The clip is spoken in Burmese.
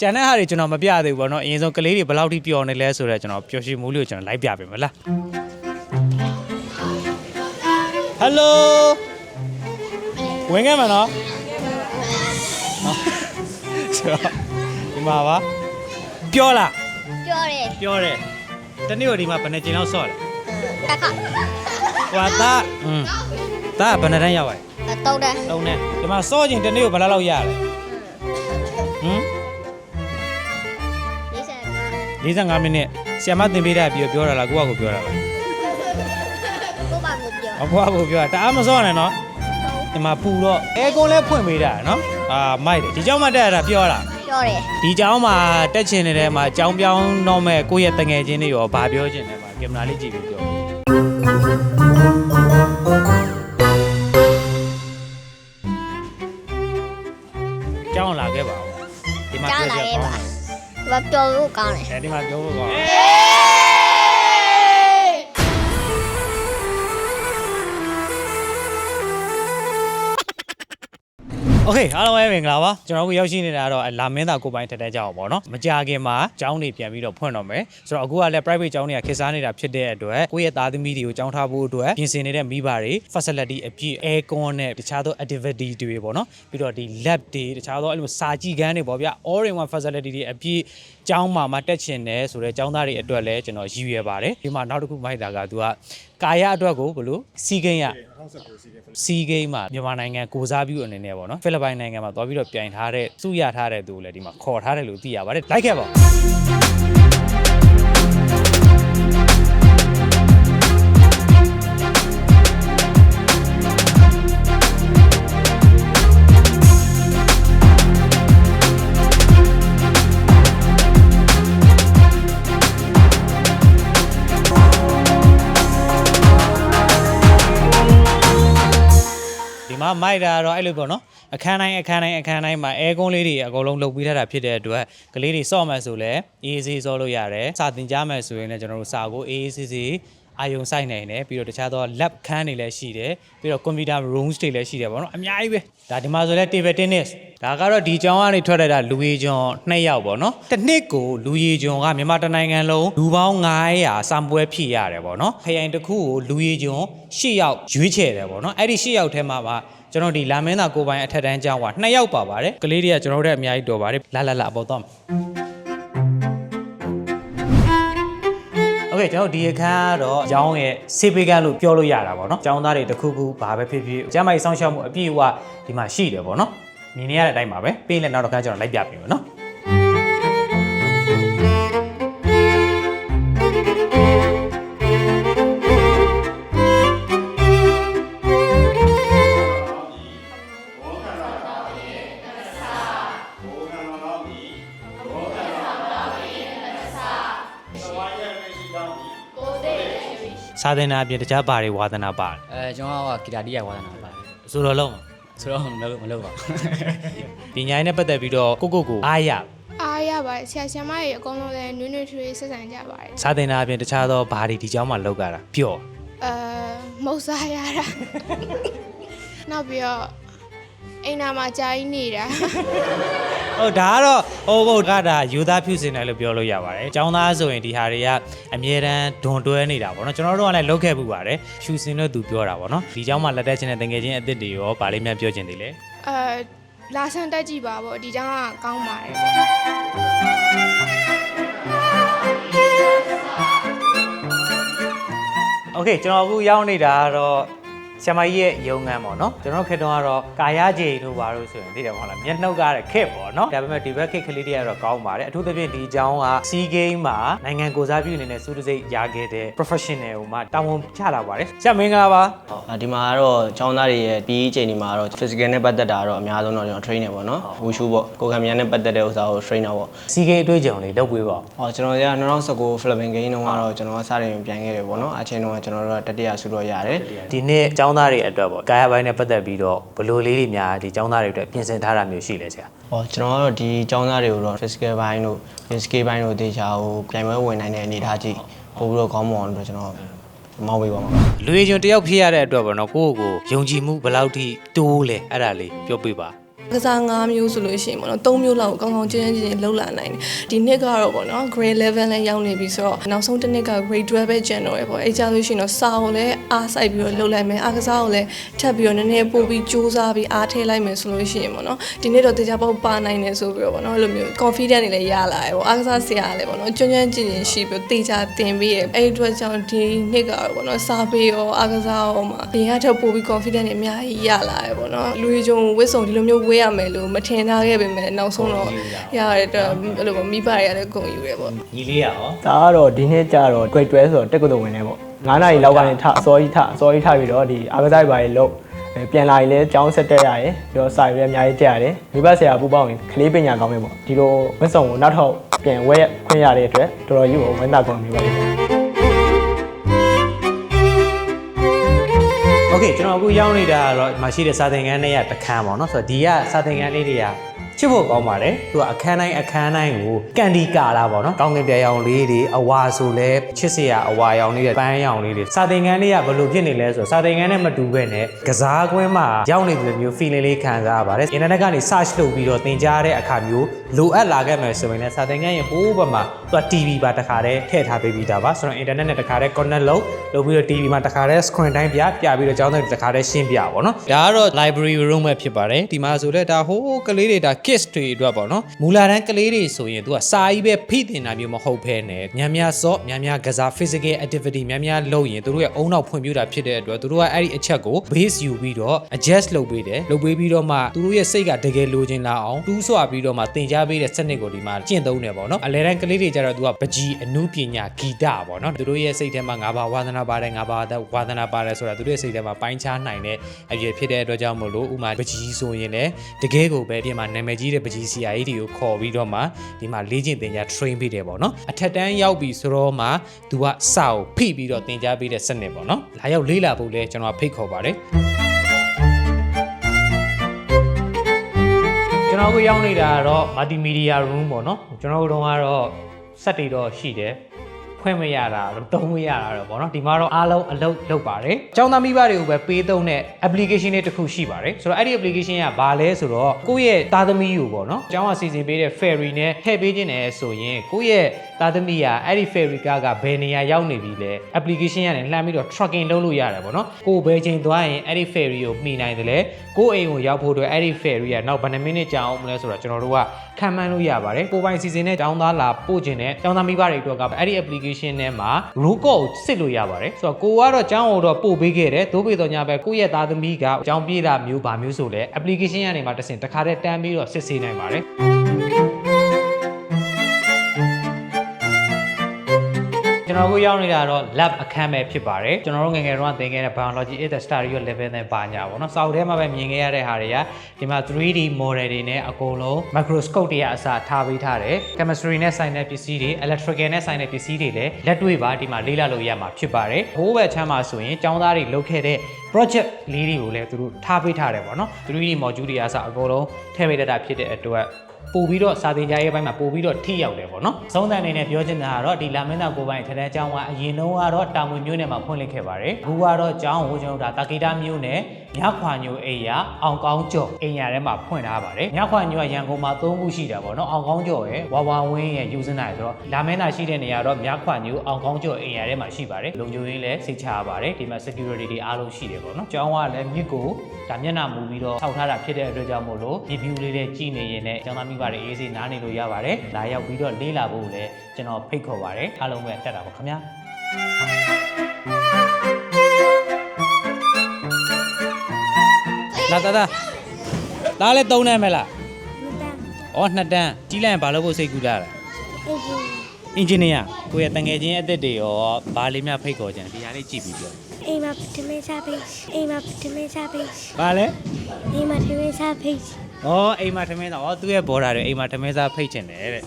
ကျန်တဲ့ဟာတွေကျွန်တော်မပြသေးဘူးပေါ့နော်အရင်ဆုံးကလေးတွေဘယ်လောက်ထိပျော်နေလဲဆိုတော့ကျွန်တော်ပျော်ရွှင်မှုလေးကိုကျွန်တော်လိုက်ပြပေးမလားဟယ်လိုဝင်ခဲ့မှာနော်နော်ဆိုတော့ဒီမှာပါပြောလားပြောတယ်ပြောတယ်တနေ့တော့ဒီမှာဘယ်နှကြိမ်လောက်ဆော့လဲတစ်ခါဟွာသားอืมသားကဘယ်နှတန်းရောက်လဲတော့တယ်လုံးနဲ့ဒီမှာဆော့ချိန်တနေ့ကိုဘယ်လောက်လောက်ရလဲ 45မိနစ်ဆီယမသင်ပေးတာပြီးတော့ပြောတာလားကိုကကိုပြောတာလားကိုပါကိုပြောအဖွားကိုပြောတာတအားမစောနဲ့နော်ဒီမှာပူတော့အဲကွန်လည်းဖွင့်ပေးတာနော်အာမိုက်တယ်ဒီကြောင်မှတက်ရတာပြောတာပြောတယ်ဒီကြောင်မှာတက်ချင်နေတဲ့မှာကြောင်ပြောင်းတော့မဲ့ကိုယ့်ရဲ့တငယ်ချင်းတွေရောဗာပြောချင်တယ်မှာကင်မရာလေးကြည့်ပြီးပြော ပြောလို့ကောင်းတယ်အဲဒီမှာပြောဖို့ကော โอเคအားလုံးပဲမင်္ဂလာပါကျွန်တော်တို့ရောက်ရှိနေတာကတော့လာမင်းသာကိုပိုင်ထက်တဲ့ကြောင်ပေါ့နော်မကြခင်မှာကျောင်းတွေပြန်ပြီးတော့ဖွင့်တော့မယ်ဆိုတော့အခုကလည်း private ကျောင်းတွေကခေတ်စားနေတာဖြစ်တဲ့အတွက်ကိုယ့်ရဲ့သားသမီးတွေကိုကျောင်းထားဖို့အတွက်ပြင်ဆင်နေတဲ့မိဘတွေ facility အပြည့် aircon နဲ့တခြားသော activity တွေပေါ့နော်ပြီးတော့ဒီ lab တွေတခြားသောအဲ့လိုစာကြည့်ခန်းတွေပေါ့ဗျ all in one facility တွေအပြည့်ကျောင်းမှာမတက်ချင်တယ်ဆိုတော့ကျောင်းသားတွေအတွက်လည်းကျွန်တော်ရည်ရွယ်ပါတယ်ဒီမှာနောက်တစ်ခုမိုက်တာကသူက ကာယအတွက်ကိုဘလို့စီကိန်းရစီဂိမ်းမှာမြန်မာနိုင်ငံကိုစားပြုအနေနဲ့ပေါ့နော်ဖိလစ်ပိုင်နိုင်ငံမှာသွားပြီးတော့ပြိုင်ထားတဲ့စုရထားတဲ့သူကိုလည်းဒီမှာခေါ်ထားတယ်လို့သိရပါတယ်လိုက်ခဲ့ပါ မှာမိုက်တာတော့အဲ့လိုပေါ့နော်အခန်းတိုင်းအခန်းတိုင်းအခန်းတိုင်းမှာအဲကွန်းလေးတွေအကုန်လုံးလုပ်ပြီးထားတာဖြစ်တဲ့အတွက်ကလေးတွေစော့မယ်ဆိုလည်းအေးအေးဆေးစော့လို့ရတယ်စာသင်ကြားမယ်ဆိုရင်လည်းကျွန်တော်တို့စာကိုအေးအေးဆေးဆေးအာယုံဆိုင်နိုင်တယ်ပြီးတော့တခြားသော lab ခန်းတွေလည်းရှိတယ်ပြီးတော့ computer rooms တွေလည်းရှိတယ်ပေါ့နော်အများကြီးပဲဒါဒီမှာဆိုလဲ table tennis ဒါကတော့ဒီကျောင်းကနေထွက်လာတာလူကြီးကျွန်း2ယောက်ပေါ့နော်တစ်နှစ်ကိုလူကြီးကျွန်းကမြန်မာတစ်နိုင်ငံလုံးလူပေါင်း900စံပွဲဖြည့်ရတယ်ပေါ့နော်ခရိုင်တစ်ခုကိုလူကြီးကျွန်း10ယောက်ရွေးချယ်တယ်ပေါ့နော်အဲ့ဒီ10ယောက်ထဲမှာပါ ကျွန်တော်ဒီလာမင်းသာကိုပိုင်အထက်တန်းကျောင်းကနှစ်ယောက်ပါပါတယ်ကလေးတွေကကျွန်တော်တို့တဲ့အများကြီးတော်ပါတယ်လာလာလာအပေါ်တော့โอเคကျွန်တော်ဒီအခန်းကတော့ကျောင်းရဲ့စေပေကန်းလို့ပြောလို့ရတာပေါ့နော်ကျောင်းသားတွေတစ်ခုခုဘာပဲဖြစ်ဖြစ်ကျမ်းမိုက်စောင့်ရှောက်မှုအပြည့်အဝဒီမှာရှိတယ်ပေါ့နော်မြင်နေရတဲ့အတိုင်းပါပဲပြီးရင်လည်းနောက်တစ်ခါကျွန်တော်လိုက်ပြပေးမယ်နော် စာသင်တာအပြင်တခြားဘာတွေဝါသနာပါတယ်အဲကျွန်တော်ကဂီတာတီးရဝါသနာပါတယ်ဆိုတော့လုံးဆိုတော့မလုပ်မလုပ်ပါဘူးပညာရေးနဲ့ပတ်သက်ပြီးတော့ကိုကိုကိုအားရအားရပါတယ်ဆရာဆရာမတွေအကုန်လုံးလည်းနွေးနွေးထွေးထွေးဆက်ဆံကြပါတယ်စာသင်တာအပြင်တခြားသောဘာတွေဒီကျောင်းမှာလောက်ကြတာပျော့အဲမုတ်စားရတာနောက်ပြီးတော့အိမ်နာမှာကြာကြီးနေတာ ဟုတ်ဒါကတော့ဟိုဘုတ်ကဒါယူသားဖြူစင်တယ်လို့ပြောလို့ရပါတယ်။ကျောင်းသားဆိုရင်ဒီဟာတွေကအမြဲတမ်းဒွန်တွဲနေတာပေါ့နော်။ကျွန်တော်တို့ကလည်းလုပ်ခဲ့မှုပါတယ်။ဖြူစင်လို့သူပြောတာပေါ့နော်။ဒီကျောင်းမှာလက်တက်ချင်းတဲ့တငယ်ချင်းအစ်စ်တွေရောဗာလေးများပြောချင်သေးလေအဲလာဆန်တက်ကြည့်ပါပေါ့ဒီကျောင်းကကောင်းပါတယ်ပေါ့။ Okay ကျွန်တော်အခုရောက်နေတာကတော့ ဆ iam မကြီးရဲ့ရုံငန်းပေါ့နော်ကျွန်တော်တို့ခေတ်တုန်းကတော့ကာယကြေတို့ဘာလို့ဆိုရင်သိတယ်မဟုတ်လားမျက်နှုတ်ကားတဲ့ခက်ပေါ့နော်ဒါပေမဲ့ဒီဘက်ခက်ကလေးတွေကတော့ကောင်းပါတယ်အထူးသဖြင့်ဒီအကြောင်းက SEA Game မှာနိုင်ငံကိုစားပြုအနေနဲ့စူးတစိတ်ရခဲ့တဲ့ professional ဟိုမှာတာဝန်ချလာပါတယ်ဆရာမင်္ဂလာပါဟုတ်ဒီမှာကတော့ကျောင်းသားတွေရဲ့ပြီးချိန်ဒီမှာကတော့ physical နဲ့ပတ်သက်တာကတော့အများဆုံးတော့ကျွန်တော် trainer ပေါ့နော်ဝူရှူပေါ့ကိုကံမြန်နဲ့ပတ်သက်တဲ့ဥစ္စာကို trainer ပေါ့စီဂိအတွေ့အကြုံလေးလုပ်ပေးပါဦးဟောကျွန်တော်က2019 Philippine Game တုန်းကတော့ကျွန်တော်ကစတင်ပြန်ခဲ့တယ်ပေါ့နော်အချိန်တုန်းကကျွန်တော်တို့ကတတိယဆုတော့ရတယ်ဒီနေ့ចောင်းသားတွေအတွက်ပေါ့ကာယပိုင်းနဲ့ပတ်သက်ပြီးတော့ဘယ်လိုလေးတွေများဒီចောင်းသားတွေအတွက်ပြင်ဆင်ထားတာမျိုးရှိလဲဆရာဟောကျွန်တော်ကတော့ဒီကျောင်းသားတွေကိုတော့ physical ဘိုင်းတို့ skill ဘိုင်းတို့တေချာကိုပြိုင်ပွဲဝင်နိုင်တဲ့အနေအထားကြီးပို့ပြီးတော့ကောင်းမွန်အောင်လို့ကျွန်တော်မောင်းပေးပါမှာပါလူရည်ကျွန်တယောက်ဖြစ်ရတဲ့အတွက်ပေါ့နော်ကိုယ့်ကိုယ်ကိုယုံကြည်မှုဘယ်လောက်ထိတိုးလဲအဲ့ဒါလေးပြောပြပါဟ ကစား၅မျိုးဆိုလို့ရှိရင်ပေါ့နော်၃မျိုးလောက်ကိုကောင်းကောင်းကျင်းကျင်းချင်းလှုပ်လာနိုင်တယ်ဒီနှစ်ကတော့ပေါ့နော် grade 11လည်းရောက်နေပြီဆိုတော့နောက်ဆုံးတစ်နှစ်က grade 12ပဲကျန်တော့ရပေါ့အဲကြလို့ရှိရင်တော့စာကိုလည်းအားစိုက်ပြီးတော့လှုပ်လိုက်မယ်အားကစားကိုလည်းထပ်ပြီးတော့နည်းနည်းပို့ပြီးစူးစမ်းပြီးအားထည့်လိုက်မယ်ဆိုလို့ရှိရင်ပေါ့နော်ဒီနှစ်တော့တေချာပေါက်ပါနိုင်တယ်ဆိုပြီးတော့ပေါ့နော်အဲ့လိုမျိုး confidence တွေလည်းရလာတယ်ပေါ့အားကစားဆရာလည်းပေါ့နော်ကျွမ်းကျွမ်းကျင်ကျင်ရှိပြီးတော့တေချာတင်ပြီးရအဲ့ဒီအတွက်ကြောင့်ဒီနှစ်ကတော့ပေါ့နော်စာပေရောအားကစားရောမှာဘင်ကထပ်ပို့ပြီး confidence တွေအများကြီးရလာတယ်ပေါ့နော်လူကြီးကျုံဝစ်စုံဒီလိုမျိုးဝေးရမယ်လို့မထင်ထားခဲ့ပေမဲ့နောက်ဆုံးတော့ရရတဲ့အတွက်အဲ့လိုပေါ့မိဘတွေရတယ်ဂုဏ်ယူတယ်ပေါ့ညီလေးရရောဒါကတော့ဒီနေ့ကျတော့ grade 12ဆိုတော့တက်ကတော့ဝင်နေပေါ့9နာရီလောက်ကနေထအစောကြီးထအစောကြီးထပြီးတော့ဒီအားကစားတွေပါလေလို့အဲပြန်လာရင်လည်းကျောင်းဆက်တက်ရတယ်ပြီးတော့စာရွက်အများကြီးတက်ရတယ်မိဘဆရာပူပေါင်းရင်ကလေးပညာကောင်းမယ်ပေါ့ဒီလိုဝတ်စုံကိုနောက်ထောက်ပြန်ဝဲခွင့်ရတဲ့အတွက်တော်တော်ကြီးကိုဝမ်းသာကောင်းနေပါလိမ့်မယ် ကျွန်တော်အခုရောက်နေတာကတော့ဒီမှာရှိတဲ့စာသင်ခန်းထဲရတခန်းပေါ့နော်ဆိုတော့ဒီကစာသင်ခန်းလေးတွေက ချစ်ဖို့ကောင်းပါတယ်သူကအခန်းတိုင်းအခန်းတိုင်းကိုကန်ဒီကာလာပေါ့နော်ကောင်းကင်ပြရောင်လေးတွေအဝါဆိုလဲချစ်စရာအဝါရောင်လေးတွေပန်းရောင်လေးတွေစာသင်ခန်းလေးကဘယ်လိုဖြစ်နေလဲဆိုတော့စာသင်ခန်းနဲ့မတူဘဲနဲ့ကစားကွင်းမှာရောက်နေတယ်မျိုး feeling လေးခံစားရပါတယ်အင်တာနက်ကနေ search လုပ်ပြီးတော့သင်ကြားတဲ့အခါမျိုးလိုအပ်လာခဲ့မယ်ဆိုရင်လည်းစာသင်ခန်းရဲ့ဟိုးဘက်မှာသူက TV ပါတခါတည်းထည့်ထားပေးပြီးသားပါဆိုတော့ internet နဲ့တခါတည်း connect လုပ်လုပ်ပြီးတော့ TV မှာတခါတည်း screen တိုင်းပြပြပြီးတော့ကျောင်းသားတွေတခါတည်းရှင်းပြပါတော့ဒါကတော့ library room ပဲဖြစ်ပါတယ်ဒီမှာဆိုတော့ဒါဟိုးကလေးတွေဒါ kids တွေအတွက်ပေါ့နော်မူလာတန်းကလေးတွေဆိုရင်သူကစာကြီးပဲဖိတင်တာမျိုးမဟုတ်ဘဲနဲ့များများစော့များများကစား physical activity များများလုပ်ရင်သူတို့ရဲ့အုံနောက်ဖွံ့ဖြိုးတာဖြစ်တဲ့အတွက်သူတို့ကအဲ့ဒီအချက်ကို base ယူပြီးတော့ adjust လုပ်ပေးတယ်လုပ်ပေးပြီးတော့မှသူတို့ရဲ့စိတ်ကတကယ်လိုချင်လာအောင်တူးဆွပြီးတော့မှသင်ကြားပေးတဲ့စနစ်ကိုဒီမှာကျင့်သုံးတယ်ပေါ့နော်အလဲတန်းကလေးတွေကြတော့သူကပကြီးအနုပညာဂီတပေါ့နော်သူတို့ရဲ့စိတ်ထဲမှာငါးပါးဝါသနာပါတယ်ငါးပါးဝါသနာပါတယ်ဆိုတာသူတို့ရဲ့စိတ်ထဲမှာပိုင်းခြားနိုင်တဲ့အရွယ်ဖြစ်တဲ့အတွက်ကြောင့်မို့လို့ဥမာပကြီးဆိုရင်လည်းတကယ်ကိုပဲဒီမှာနာမည်ကြီးတဲ့ပကြီးဆရာကြီးတွေကိုခေါ်ပြီးတော့မှဒီမှာလေ့ကျင့်သင်ကြား train ပေးတယ်ပေါ့နော်အထက်တန်းရောက်ပြီဆိုတော့မှသူကစာကိုဖိပြီးတော့သင်ကြားပေးတဲ့စနစ်ပေါ့နော်လာရောက်လေ့လာဖို့လဲကျွန်တော်ဖိတ်ခေါ်ပါတယ်ကျွန်တော်တို့ရောက်နေတာကတော့ multimedia room ပေါ့နော်ကျွန်တော်တို့ကတော့စက်တွေတော့ရှိတယ် ဖွင့်မရတာတော့သုံးမရတာတော့ပေါ့နော်ဒီမှာတော့အားလုံးအလုပ်လုပ်ပါတယ်။ကျောင်းသားမိဘတွေကိုပဲပေးသုံးတဲ့ application လေးတစ်ခုရှိပါတယ်။ဆိုတော့အဲ့ဒီ application ကဘာလဲဆိုတော့ကိုယ့်ရဲ့သားသမီးကိုပေါ့နော်ကျောင်းကစီစဉ်ပေးတဲ့ ferry နဲ့ထည့်ပေးခြင်းတယ်ဆိုရင်ကိုယ့်ရဲ့သားသမီးကအဲ့ဒီ ferry ကားကဘယ်နေရာရောက်နေပြီလဲ application ကနေလှမ်းပြီးတော့ tracking လုပ်လို့ရတယ်ပေါ့နော်။ကိုယ်ဘယ်ချိန်သွားရင်အဲ့ဒီ ferry ကိုမှီနိုင်တယ်လဲကိုယ့်အိမ်ကိုရောက်ဖို့အတွက်အဲ့ဒီ ferry ကနောက်ဘယ်နှမိနစ်ကြာအောင်မလဲဆိုတော့ကျွန်တော်တို့ကခံမှန်းလို့ရပါတယ်။ကိုယ်ပိုင်စီစဉ်တဲ့ကျောင်းသားလာပို့ခြင်းနဲ့ကျောင်းသားမိဘတွေအတွက်ကအဲ့ဒီ application ထဲမှာ root code ကိုစစ်လို့ရပါတယ်။ဆိုတော့ကိုကတော့ကျောင်းကိုတော့ပို့ပေးခဲ့တယ်။သို့ပေတော့ညာပဲကိုယ့်ရဲ့သားသမီးကကျောင်းပြေးတာမျိုးပါမျိုးဆိုလဲ application ကနေမှတစ်ဆင့်တစ်ခါတည်းတန်းပြီးတော့စစ်ဆေးနိုင်ပါတယ်။ ကျွန်တော်တို့ရောက်နေတာတော့ lab အခန်းပဲဖြစ်ပါတယ်ကျွန်တော်တို့ငယ်ငယ်တုန်းကသင်ခဲ့တဲ့ biology is the study of living နဲ့ပါညာပေါ့နော်စောက်ထဲမှာပဲမြင်ခဲ့ရတဲ့ဟာတွေကဒီမှာ 3D model တွေနဲ့အကုန်လုံး microscope တွေကအစားထားပေးထားတယ် chemistry နဲ့ဆိုင်တဲ့ပစ္စည်းတွေ electrical နဲ့ဆိုင်တဲ့ပစ္စည်းတွေလည်းလက်တွေ့ပါဒီမှာလေ့လာလို့ရမှာဖြစ်ပါတယ်ဟိုးဘက်ချမ်းမှာဆိုရင်ကျောင်းသားတွေလုပ်ခဲ့တဲ့ project လေးတွေကိုလည်းသူတို့ထားပေးထားတယ်ပေါ့နော် 3D module တွေအစားအကုန်လုံးထည့်ပေးတတ်တာဖြစ်တဲ့အတွက် ပို့ပြီးတော့စာသင်ကြားရေးဘက်မှာပို့ပြီးတော့ထိရောက်တယ်ပေါ့နော်။သုံးတန်အနေနဲ့ပြောချင်တာကတော့ဒီလာမင်းသားကိုပိုင်ထက်တဲ့ကျောင်းကအရင်တုန်းကတော့တာမွေမျိုးနယ်မှာဖွင့်လှစ်ခဲ့ပါတယ်။အခုကတော့ကျောင်းကိုကျွန်တော်တို့ဒါတာကီတာမျိုးနဲ့ မြခွာညိုအိမ်ရအောင်ကောင်းကျော်အိမ်ရထဲမှာဖွင့်ထားပါတယ်။မြခွာညိုကရန်ကုန်မှာ၃ခုရှိတာပေါ့နော်။အောင်ကောင်းကျော်ရဲ့ဝါဝါဝင်းရဲ့ယူစင်းနိုင်ဆိုတော့လာမင်းသားရှိတဲ့နေရာတော့မြခွာညိုအောင်ကောင်းကျော်အိမ်ရထဲမှာရှိပါတယ်။လုံခြုံရေးလည်းစိတ်ချရပါတယ်။ဒီမှာ security တွေအားလုံးရှိတယ်ပေါ့နော်။ကျောင်းကလည်းမြစ်ကိုဒါမျက်နှာမူပြီးတော့ထောက်ထားတာဖြစ်တဲ့အတွက်ကြောင့်မို့လို့ဒီ view လေးတွေကြည့်နေရင်လည်းကျောင်းသားမိဘတွေအေးစေးနားနေလို့ရပါတယ်။လာရောက်ပြီးတော့လေးလာဖို့လည်းကျွန်တော်ဖိတ်ခေါ်ပါတယ်။အားလုံးပဲတက်တာပါခင်ဗျာ။ လာတာတာဒါလည်းသုံးနေမလား။အော်နှစ်တန်းကြီးလိုက်ရင်ဘာလို့ဖို့စိတ်ကူးတာလဲ။အင်ဂျင်နီယာကိုယ့်ရဲ့တငယ်ချင်းအသက်တွေရောဘာလေးများဖိတ်ခေါ်ကြတယ်ဒီဟာလေးကြည့်ပြီးပြောအိမ်မှာတမင်စားပေးအိမ်မှာတမင်စားပေး။ဘာလဲအိမ်မှာတမင်စားပေး။ဩအိမ်မှာထမင်းသားဩသူ့ရဲ့ဘော်ဒါတွေအိမ်မှာထမင်းသားဖိတ်ချင်တယ်တဲ့